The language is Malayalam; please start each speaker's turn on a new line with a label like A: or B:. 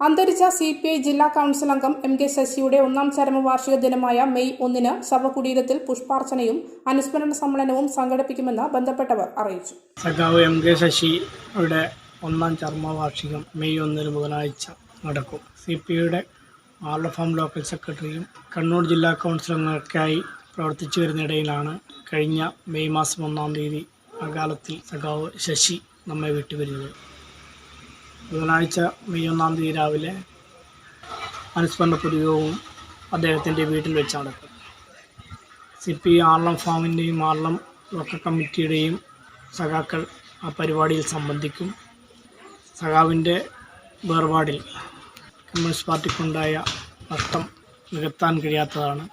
A: അന്തരിച്ച സി പി ഐ ജില്ലാ കൌൺസിൽ അംഗം എം കെ ശശിയുടെ ഒന്നാം ചരമവാർഷിക ദിനമായ മെയ് ഒന്നിന് ശവകുടീരത്തിൽ പുഷ്പാർച്ചനയും അനുസ്മരണ സമ്മേളനവും സംഘടിപ്പിക്കുമെന്ന് ബന്ധപ്പെട്ടവർ അറിയിച്ചു.
B: സഖാവ് എം കെ ശശിയുടെ ഒന്നാം ചരമവാർഷികം മെയ് ഒന്നിന് ബുധനാഴ്ച നടക്കും. സി പി ഐയുടെ ഫോം ലോക്കൽ സെക്രട്ടറിയും കണ്ണൂർ ജില്ലാ കൗൺസിൽ പ്രവർത്തിച്ചു വരുന്നിടയിലാണ് കഴിഞ്ഞ മെയ് മാസം ഒന്നാം തീയതി അകാലത്തിൽ സഖാവ് ശശി നമ്മെ വിട്ടുപിരിഞ്ഞത് ബുധനാഴ്ച മെയ് ഒന്നാം തീയതി രാവിലെ അനുസ്മരണ പൊതുയോഗവും അദ്ദേഹത്തിന്റെ വീട്ടിൽ വെച്ച് നടക്കും. സി പി ആർലം ഫാമിന്റെയും ആർലം ലോക്കൽ കമ്മിറ്റിയുടെയും സഖാക്കൾ ആ പരിപാടിയിൽ സംബന്ധിക്കും. സഖാവിന്റെ വേർപാടിൽ കമ്മ്യൂണിസ്റ്റ് പാർട്ടിക്കുണ്ടായ നഷ്ടം നികത്താൻ കഴിയാത്തതാണ്.